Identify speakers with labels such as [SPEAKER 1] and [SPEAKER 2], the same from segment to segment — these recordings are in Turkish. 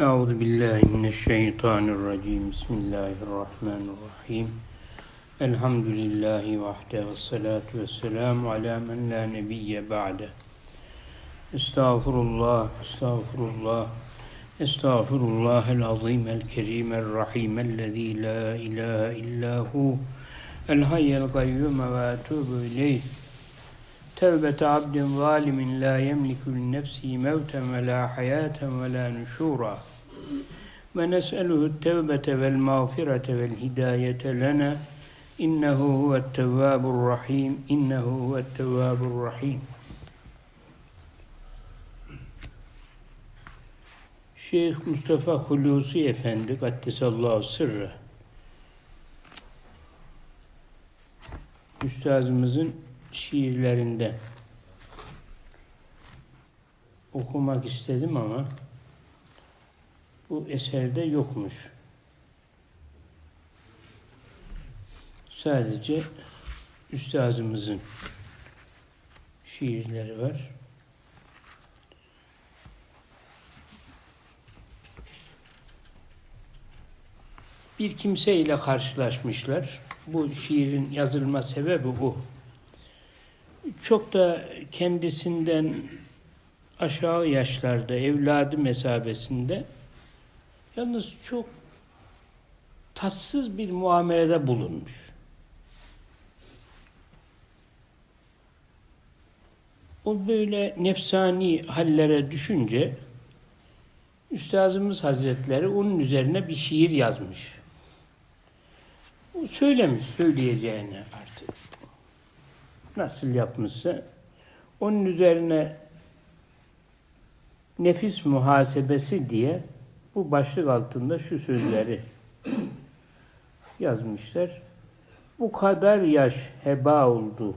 [SPEAKER 1] Euzu billahi mineşşeytanirracim. Bismillahirrahmanirrahim. Elhamdülillahi vahde ve salatu ve selamu ala men la nebiyye ba'de. Estağfurullah, estağfurullah, estağfurullah el azim el kerim el rahim ellezî la ilahe illâ hu el hayyel kayyum ve etûbü ileyh. توبة عبد ظالم لا يملك لنفسه موتا ولا حياة ولا نشورا. ونسأله التوبة والمغفرة والهداية لنا. إنه هو التواب الرحيم. إنه هو التواب الرحيم. Şeyh Mustafa Hulusi Efendi Kaddesallahu Sırrı Üstazımızın şiirlerinde okumak istedim ama bu eserde yokmuş. Sadece üstazımızın şiirleri var. Bir kimseyle karşılaşmışlar. Bu şiirin yazılma sebebi bu. Çok da kendisinden aşağı yaşlarda, evladı mesabesinde yalnız çok tatsız bir muamelede bulunmuş. O böyle nefsani hallere düşünce Üstazımız Hazretleri onun üzerine bir şiir yazmış. Söylemiş söyleyeceğini artık. Nasıl yapmışsa onun üzerine nefis muhasebesi diye bu başlık altında şu sözleri yazmışlar. Bu kadar yaş heba oldu.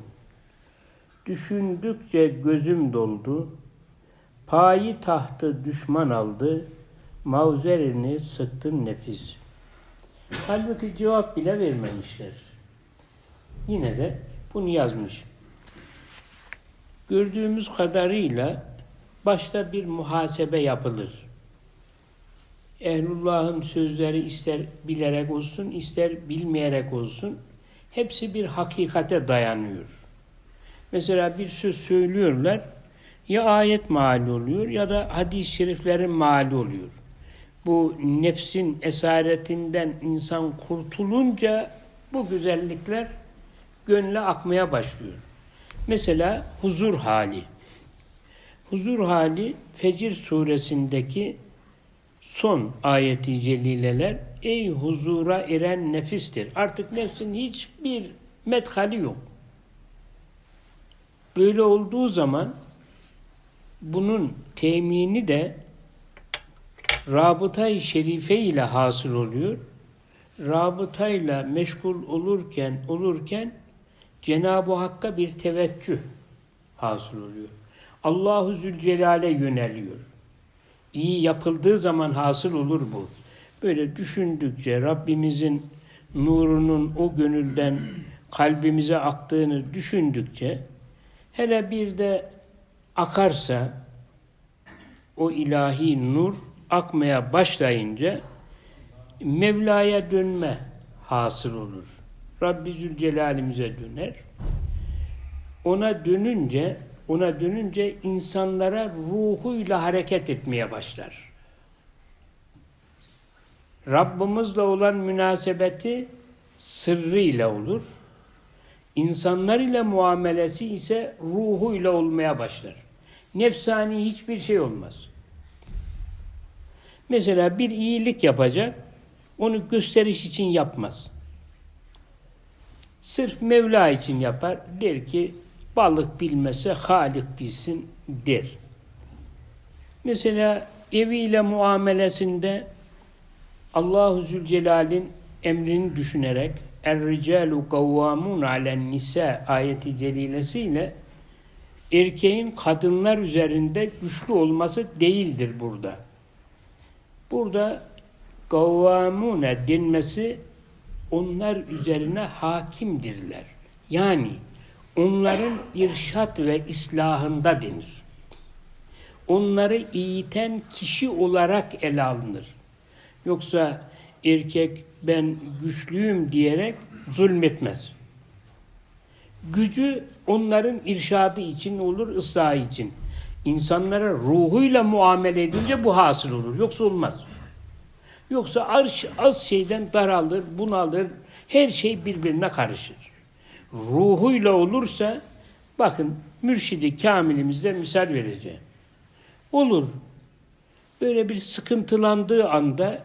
[SPEAKER 1] Düşündükçe gözüm doldu. Payi tahtı düşman aldı. Mavzerini sıktın nefis. Halbuki cevap bile vermemişler. Yine de bunu yazmış. Gördüğümüz kadarıyla başta bir muhasebe yapılır. Ehlullah'ın sözleri ister bilerek olsun, ister bilmeyerek olsun, hepsi bir hakikate dayanıyor. Mesela bir söz söylüyorlar, ya ayet mali oluyor ya da hadis-i şeriflerin mali oluyor. Bu nefsin esaretinden insan kurtulunca bu güzellikler gönle akmaya başlıyor. Mesela huzur hali. Huzur hali Fecir suresindeki son ayeti celileler ey huzura eren nefistir. Artık nefsin hiçbir medhali yok. Böyle olduğu zaman bunun temini de rabıtay şerife ile hasıl oluyor. Rabıtayla meşgul olurken olurken Cenab-ı Hakk'a bir teveccüh hasıl oluyor. Allahu Zülcelal'e yöneliyor. İyi yapıldığı zaman hasıl olur bu. Böyle düşündükçe Rabbimizin nurunun o gönülden kalbimize aktığını düşündükçe hele bir de akarsa o ilahi nur akmaya başlayınca Mevla'ya dönme hasıl olur. Rabbi Zülcelal'imize döner. Ona dönünce ona dönünce insanlara ruhuyla hareket etmeye başlar. Rabbimizle olan münasebeti sırrıyla olur. İnsanlar ile muamelesi ise ruhuyla olmaya başlar. Nefsani hiçbir şey olmaz. Mesela bir iyilik yapacak, onu gösteriş için yapmaz. Sırf Mevla için yapar. Der ki balık bilmese Halik bilsin der. Mesela eviyle muamelesinde Allahu Zülcelal'in emrini düşünerek Er-ricalu kavvamun alen nisa ayeti celilesiyle erkeğin kadınlar üzerinde güçlü olması değildir burada. Burada kavvamune denmesi onlar üzerine hakimdirler. Yani onların irşat ve islahında denir. onları eğiten kişi olarak ele alınır. Yoksa erkek ben güçlüyüm diyerek zulmetmez. Gücü onların irşadı için olur, ıslahı için. İnsanlara ruhuyla muamele edince bu hasıl olur. Yoksa olmaz. Yoksa arş, az şeyden daralır, bunalır, her şey birbirine karışır. Ruhuyla olursa, bakın mürşidi kamilimizde misal vereceğim. Olur. Böyle bir sıkıntılandığı anda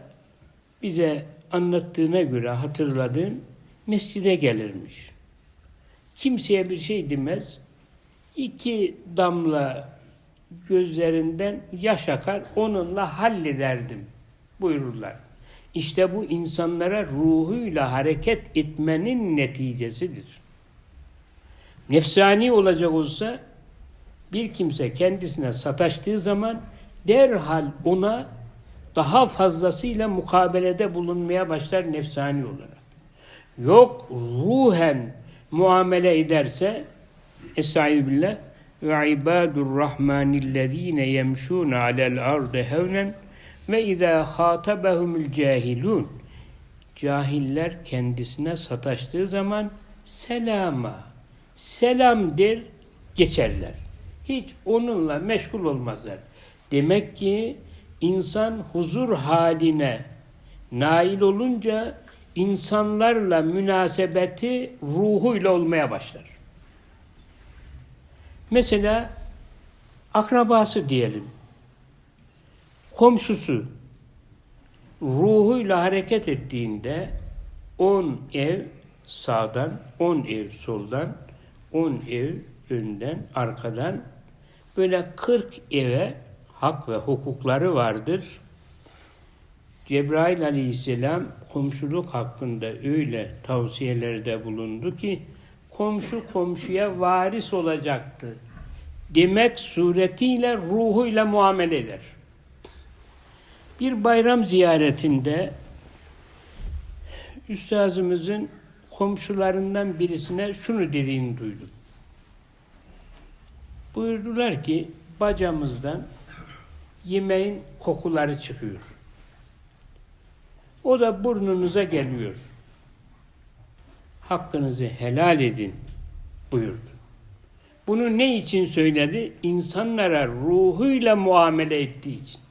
[SPEAKER 1] bize anlattığına göre hatırladığım mescide gelirmiş. Kimseye bir şey demez. İki damla gözlerinden yaş akar, onunla hallederdim buyururlar. İşte bu insanlara ruhuyla hareket etmenin neticesidir. Nefsani olacak olsa bir kimse kendisine sataştığı zaman derhal ona daha fazlasıyla mukabelede bulunmaya başlar nefsani olarak. Yok ruhen muamele ederse Estaizu billah ve ibadur rahmanillezine yemşûne alel ardı hevnen ve izâ khâtabehumul cahilun cahiller kendisine sataştığı zaman selama selam der geçerler. Hiç onunla meşgul olmazlar. Demek ki insan huzur haline nail olunca insanlarla münasebeti ruhuyla olmaya başlar. Mesela akrabası diyelim, komşusu ruhuyla hareket ettiğinde on ev sağdan, on ev soldan, on ev önden, arkadan böyle kırk eve hak ve hukukları vardır. Cebrail aleyhisselam komşuluk hakkında öyle tavsiyelerde bulundu ki komşu komşuya varis olacaktı. Demek suretiyle ruhuyla muamele eder. Bir bayram ziyaretinde üstazımızın komşularından birisine şunu dediğini duydum. Buyurdular ki bacamızdan yemeğin kokuları çıkıyor. O da burnunuza geliyor. Hakkınızı helal edin buyurdu. Bunu ne için söyledi? İnsanlara ruhuyla muamele ettiği için.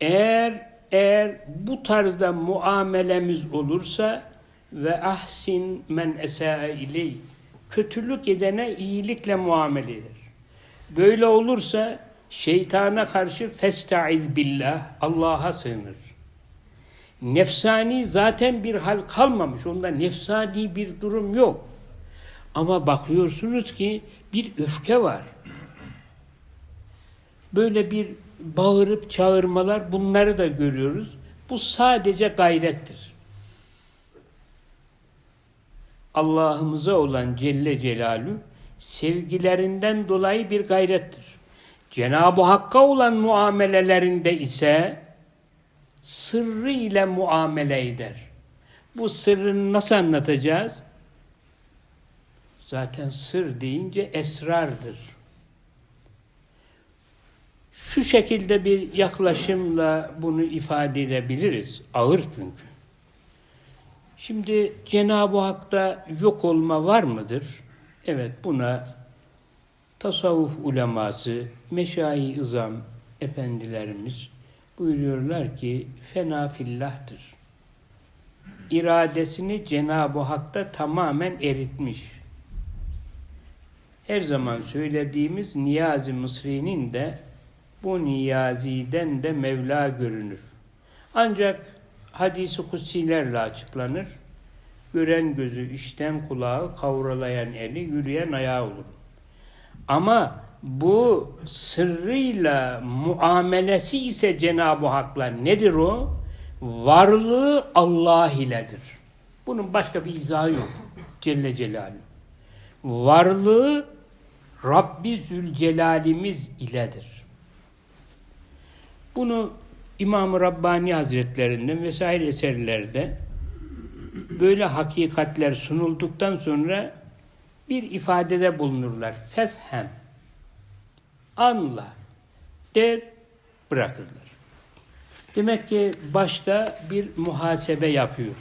[SPEAKER 1] Eğer eğer bu tarzda muamelemiz olursa ve ahsin men esae iley kötülük edene iyilikle muamele eder. Böyle olursa şeytana karşı festaiz billah Allah'a sığınır. Nefsani zaten bir hal kalmamış. Onda nefsani bir durum yok. Ama bakıyorsunuz ki bir öfke var. Böyle bir bağırıp çağırmalar bunları da görüyoruz. Bu sadece gayrettir. Allah'ımıza olan Celle Celaluhu sevgilerinden dolayı bir gayrettir. Cenab-ı Hakk'a olan muamelelerinde ise sırrı ile muamele eder. Bu sırrını nasıl anlatacağız? Zaten sır deyince esrardır. Şu şekilde bir yaklaşımla bunu ifade edebiliriz. Ağır çünkü. Şimdi Cenab-ı Hak'ta yok olma var mıdır? Evet buna tasavvuf uleması, meşayi ızam efendilerimiz buyuruyorlar ki fena fillahtır. İradesini Cenab-ı Hak'ta tamamen eritmiş. Her zaman söylediğimiz Niyazi Mısri'nin de bu Niyazi'den de Mevla görünür. Ancak hadisi kutsilerle açıklanır. Gören gözü, işten kulağı, kavralayan eli, yürüyen ayağı olur. Ama bu sırrıyla muamelesi ise Cenab-ı Hak'la nedir o? Varlığı Allah iledir. Bunun başka bir izahı yok. Celle Celaluhu. Varlığı Rabbi Zülcelalimiz iledir. Bunu İmam-ı Rabbani Hazretlerinden vesaire eserlerde böyle hakikatler sunulduktan sonra bir ifadede bulunurlar. Fefhem. Anla der bırakırlar. Demek ki başta bir muhasebe yapıyor.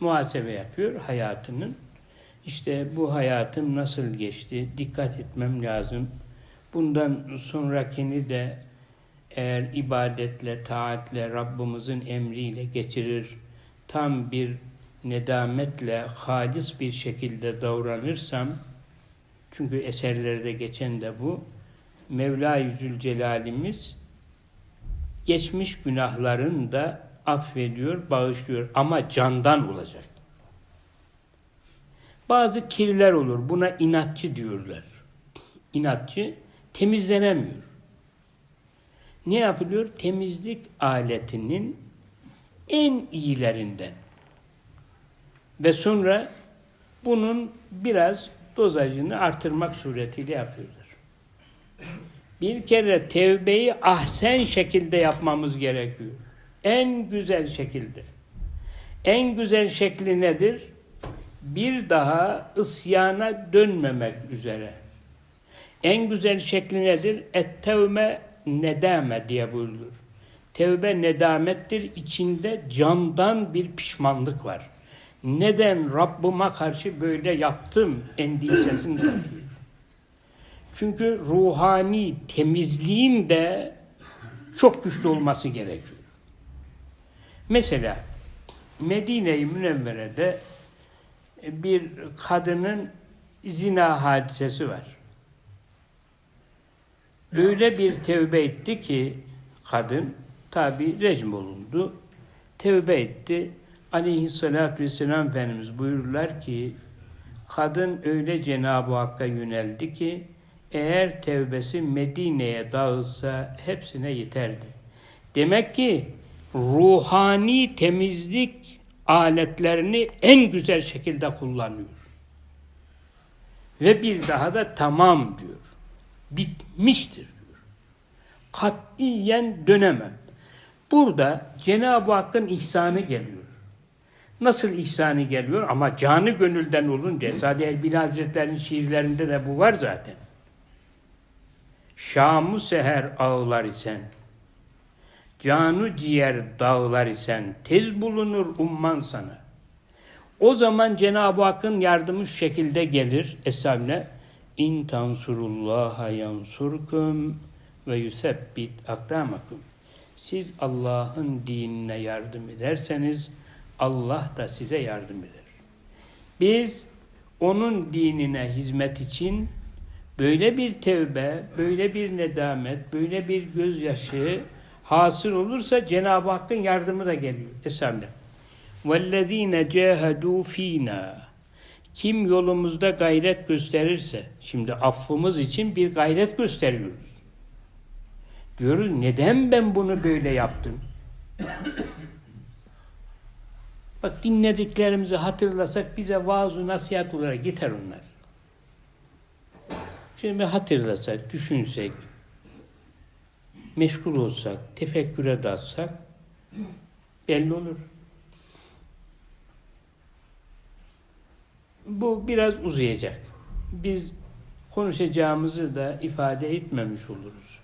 [SPEAKER 1] Muhasebe yapıyor hayatının. İşte bu hayatım nasıl geçti? Dikkat etmem lazım. Bundan sonrakini de eğer ibadetle, taatle, Rabbimizin emriyle geçirir, tam bir nedametle, halis bir şekilde davranırsam, çünkü eserlerde geçen de bu, Mevla Yüzül Celalimiz geçmiş günahların da affediyor, bağışlıyor ama candan olacak. Bazı kirler olur. Buna inatçı diyorlar. İnatçı temizlenemiyor. Ne yapılıyor? Temizlik aletinin en iyilerinden. Ve sonra bunun biraz dozajını artırmak suretiyle yapıyorlar. Bir kere tevbeyi ahsen şekilde yapmamız gerekiyor. En güzel şekilde. En güzel şekli nedir? Bir daha isyana dönmemek üzere. En güzel şekli nedir? Ettevme nedame diye buyurulur. Tevbe nedamettir. İçinde candan bir pişmanlık var. Neden Rabbıma karşı böyle yaptım endişesini taşıyor. Çünkü ruhani temizliğin de çok güçlü olması gerekiyor. Mesela Medine-i Münevvere'de bir kadının zina hadisesi var. Öyle bir tevbe etti ki kadın tabi rejim olundu. Tevbe etti. Aleyhissalatü vesselam Efendimiz buyururlar ki kadın öyle Cenab-ı Hakk'a yöneldi ki eğer tevbesi Medine'ye dağılsa hepsine yeterdi. Demek ki ruhani temizlik aletlerini en güzel şekilde kullanıyor. Ve bir daha da tamam diyor. Bitmiştir diyor. Katiyen dönemem. Burada Cenab-ı Hakk'ın ihsanı geliyor. Nasıl ihsanı geliyor? Ama canı gönülden olunca, Sadi Erbil Hazretleri'nin şiirlerinde de bu var zaten. Şam'ı seher ağlar isen, Canu ciğer dağlar isen tez bulunur umman sana. O zaman Cenab-ı Hakk'ın yardımı şekilde gelir. Estağfirullah. İn tansurullaha yansurkum ve yusebbit akdamakum. Siz Allah'ın dinine yardım ederseniz Allah da size yardım eder. Biz onun dinine hizmet için böyle bir tevbe, böyle bir nedamet, böyle bir gözyaşı hasıl olursa Cenab-ı Hakk'ın yardımı da geliyor. Esamle. وَالَّذ۪ينَ جَاهَدُوا ف۪ينَا kim yolumuzda gayret gösterirse, şimdi affımız için bir gayret gösteriyoruz. Diyoruz, neden ben bunu böyle yaptım? Bak dinlediklerimizi hatırlasak bize vaaz nasihat olarak yeter onlar. Şimdi hatırlasak, düşünsek, meşgul olsak, tefekküre dalsak belli olur. Bu biraz uzayacak. Biz konuşacağımızı da ifade etmemiş oluruz.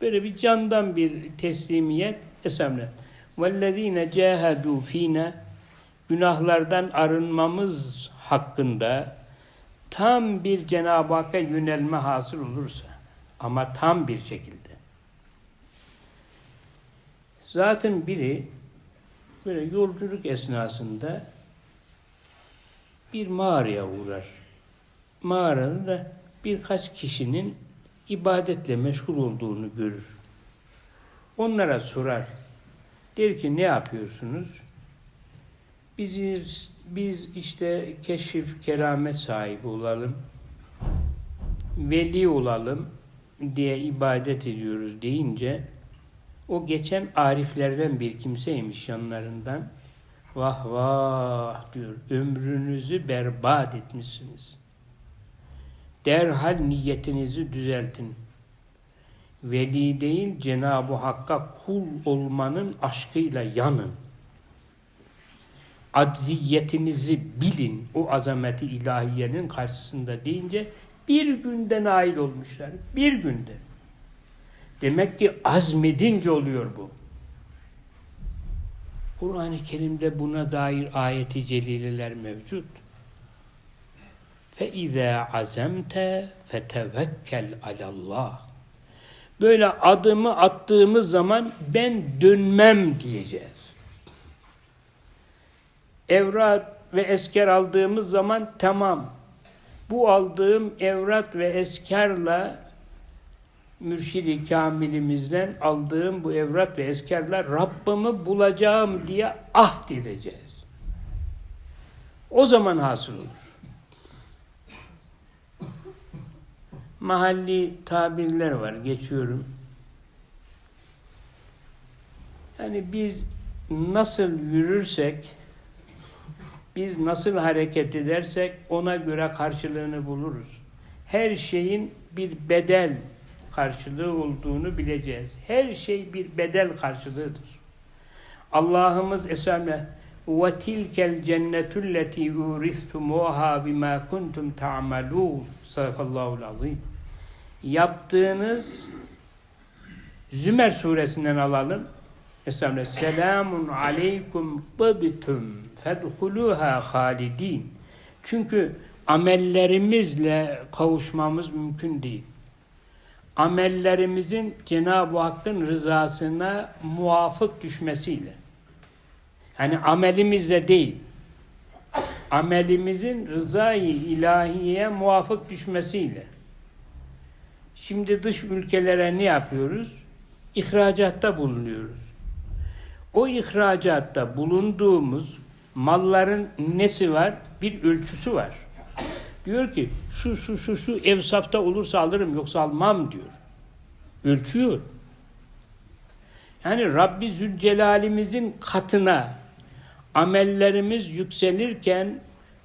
[SPEAKER 1] Böyle bir candan bir teslimiyet esemle. وَالَّذ۪ينَ جَاهَدُوا ف۪ينَ Günahlardan arınmamız hakkında tam bir Cenab-ı Hakk'a yönelme hasıl olursa ama tam bir şekilde Zaten biri böyle yolculuk esnasında bir mağaraya uğrar. Mağarada da birkaç kişinin ibadetle meşgul olduğunu görür. Onlara sorar. Der ki ne yapıyorsunuz? Biziz, biz işte keşif, keramet sahibi olalım, veli olalım diye ibadet ediyoruz deyince o geçen ariflerden bir kimseymiş yanlarından. Vah vah diyor. Ömrünüzü berbat etmişsiniz. Derhal niyetinizi düzeltin. Veli değil Cenab-ı Hakk'a kul olmanın aşkıyla yanın. Acziyetinizi bilin. O azameti ilahiyenin karşısında deyince Bir günde nail olmuşlar. Bir günde. Demek ki azmedince oluyor bu. Kur'an-ı Kerim'de buna dair ayeti celileler mevcut. فَاِذَا عَزَمْتَ فَتَوَكَّلْ عَلَى اللّٰهِ Böyle adımı attığımız zaman ben dönmem diyeceğiz. Evrat ve esker aldığımız zaman tamam. Bu aldığım evrat ve eskerla mürşidi kamilimizden aldığım bu evrat ve eskerler Rabbimi bulacağım diye ahd edeceğiz. O zaman hasıl olur. Mahalli tabirler var, geçiyorum. Yani biz nasıl yürürsek, biz nasıl hareket edersek ona göre karşılığını buluruz. Her şeyin bir bedel karşılığı olduğunu bileceğiz. Her şey bir bedel karşılığıdır. Allah'ımız esamle ve tilkel cennetul leti uristumuha bima kuntum ta'malun. Sadakallahu azim. Yaptığınız Zümer suresinden alalım. Estağfirullah. Selamun aleykum tıbtum fedhuluha halidin. Çünkü amellerimizle kavuşmamız mümkün değil. Amellerimizin Cenab-ı Hakk'ın rızasına muvafık düşmesiyle. Yani amelimizle değil. Amelimizin rızayı ilahiyeye muvafık düşmesiyle. Şimdi dış ülkelere ne yapıyoruz? İhracatta bulunuyoruz. O ihracatta bulunduğumuz malların nesi var? Bir ölçüsü var. Diyor ki şu şu şu şu evsafta olursa alırım yoksa almam diyor. Ölçüyor. Yani Rabbi Zülcelal'imizin katına amellerimiz yükselirken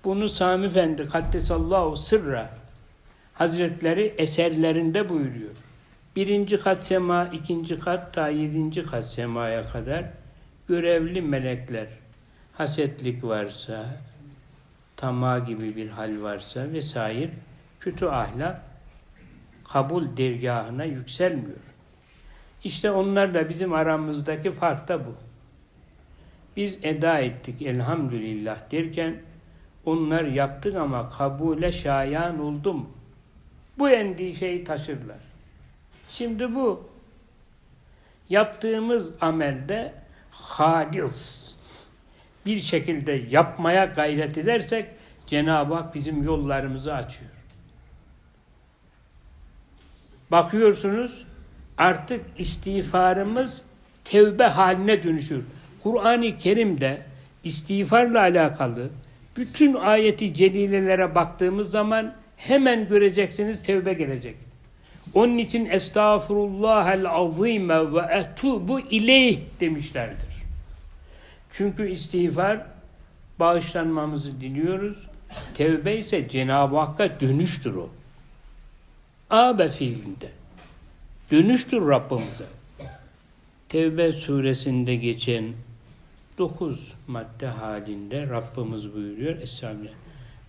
[SPEAKER 1] bunu Sami Efendi Kaddesallahu Sırra Hazretleri eserlerinde buyuruyor. Birinci kat sema, ikinci kat ta yedinci kat semaya kadar görevli melekler hasetlik varsa, tamah gibi bir hal varsa vesaire kötü ahlak kabul dergahına yükselmiyor. İşte onlar da bizim aramızdaki fark da bu. Biz eda ettik elhamdülillah derken onlar yaptık ama kabule şayan oldu mu? Bu endişeyi taşırlar. Şimdi bu yaptığımız amelde halis bir şekilde yapmaya gayret edersek Cenab-ı Hak bizim yollarımızı açıyor. Bakıyorsunuz artık istiğfarımız tevbe haline dönüşür. Kur'an-ı Kerim'de istiğfarla alakalı bütün ayeti celilelere baktığımız zaman hemen göreceksiniz tevbe gelecek. Onun için estağfurullahel azime ve etubu ileyh demişlerdir. Çünkü istiğfar bağışlanmamızı diliyoruz. Tevbe ise Cenab-ı Hakk'a dönüştür o. Abe fiilinde. Dönüştür Rabbimize. Tevbe suresinde geçen dokuz madde halinde Rabbimiz buyuruyor. Estağfirullah.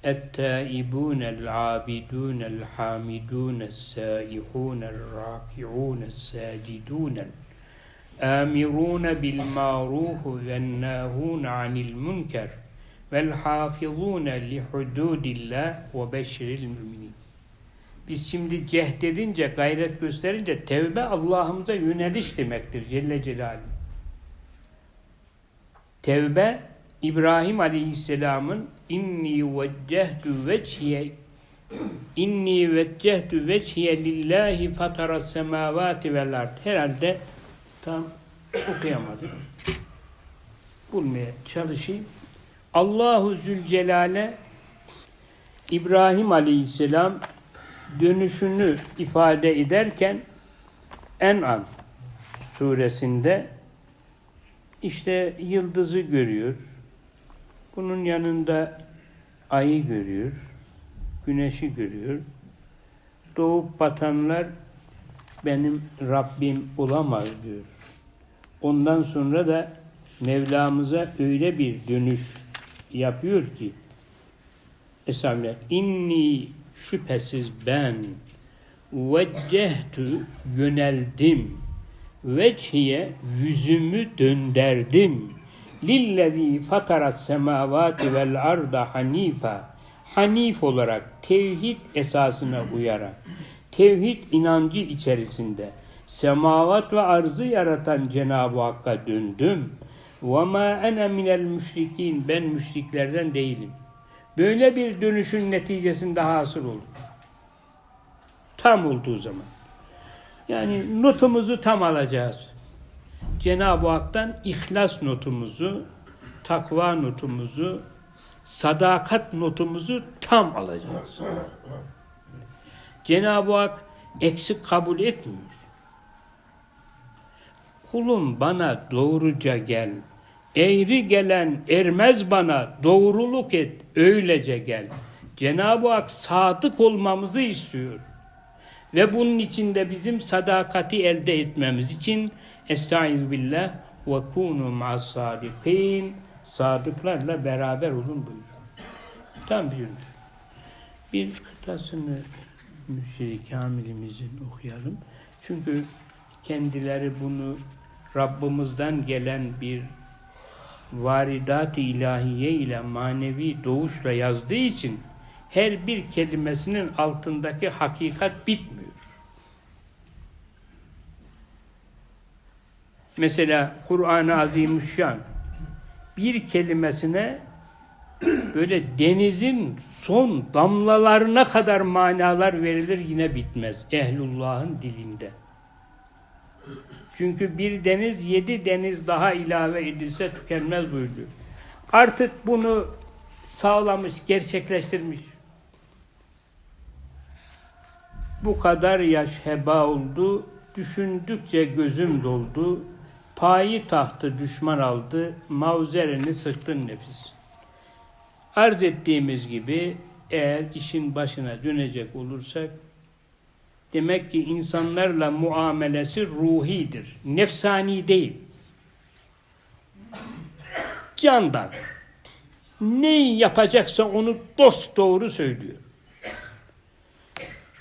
[SPEAKER 1] التائبون العابدون الحامدون السائحون الراكعون الساجدون الآمرون بالمعروف والناهون عن المنكر vel hafizune li hududillah ve beşiril müminin. Biz şimdi cehd edince, gayret gösterince tevbe Allah'ımıza yöneliş demektir Celle Celaluhu. Tevbe İbrahim Aleyhisselam'ın inni veccehtu veçhiye inni veccehtu veçhiye lillahi fatara semavati vel ard. Herhalde tam okuyamadım. Bulmaya çalışayım. Allahu Zülcelal'e İbrahim Aleyhisselam dönüşünü ifade ederken En'am suresinde işte yıldızı görüyor. Bunun yanında ayı görüyor. Güneşi görüyor. Doğup batanlar benim Rabbim olamaz diyor. Ondan sonra da Mevlamıza öyle bir dönüş yapıyor ki Esame inni şüphesiz ben veccehtu yöneldim vecihiye yüzümü dönderdim lillezî fataras semavati vel arda hanifa hanif olarak tevhid esasına uyarak tevhid inancı içerisinde semavat ve arzı yaratan Cenab-ı Hakk'a döndüm. Ma ene minel müşrikin. Ben müşriklerden değilim. Böyle bir dönüşün neticesinde hasıl oldu. Tam olduğu zaman. Yani notumuzu tam alacağız. Cenab-ı Hak'tan ihlas notumuzu, takva notumuzu, sadakat notumuzu tam alacağız. Cenab-ı Hak eksik kabul etmiyor. Kulum bana doğruca gel. Eğri gelen ermez bana doğruluk et öylece gel. Cenab-ı Hak sadık olmamızı istiyor. Ve bunun için de bizim sadakati elde etmemiz için Estaizu billah ve kunu ma'as sadikin sadıklarla beraber olun buyuruyor. Tam bir bir kıtasını Müşri Kamil'imizin okuyalım. Çünkü kendileri bunu Rabbimizden gelen bir varidat-ı ilahiye ile manevi doğuşla yazdığı için her bir kelimesinin altındaki hakikat bitmiyor. Mesela Kur'an-ı Azimüşşan bir kelimesine böyle denizin son damlalarına kadar manalar verilir yine bitmez. Ehlullah'ın dilinde. Çünkü bir deniz yedi deniz daha ilave edilse tükenmez buyuruyor. Artık bunu sağlamış, gerçekleştirmiş. Bu kadar yaş heba oldu, düşündükçe gözüm doldu, payı tahtı düşman aldı, mavzerini sıktın nefis. Arz ettiğimiz gibi eğer işin başına dönecek olursak demek ki insanlarla muamelesi ruhidir. Nefsani değil. Candan. Ne yapacaksa onu dost doğru söylüyor.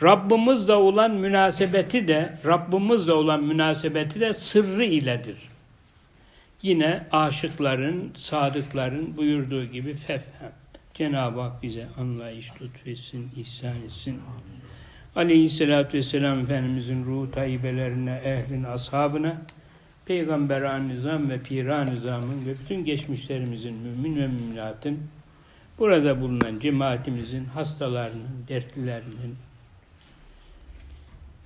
[SPEAKER 1] Rabbimizle olan münasebeti de Rabbimizle olan münasebeti de sırrı iledir. Yine aşıkların, sadıkların buyurduğu gibi fefhem. Cenab-ı Hak bize anlayış lütfetsin, ihsan etsin. Aleyhisselatü Vesselam Efendimizin ruh tayyibelerine, ehlin, ashabına, Peygamber nizam ve Pir nizamın ve bütün geçmişlerimizin mümin ve müminatın burada bulunan cemaatimizin hastalarının, dertlilerinin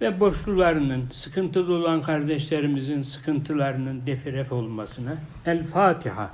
[SPEAKER 1] ve borçlularının, sıkıntıda olan kardeşlerimizin sıkıntılarının defiref olmasına El Fatiha.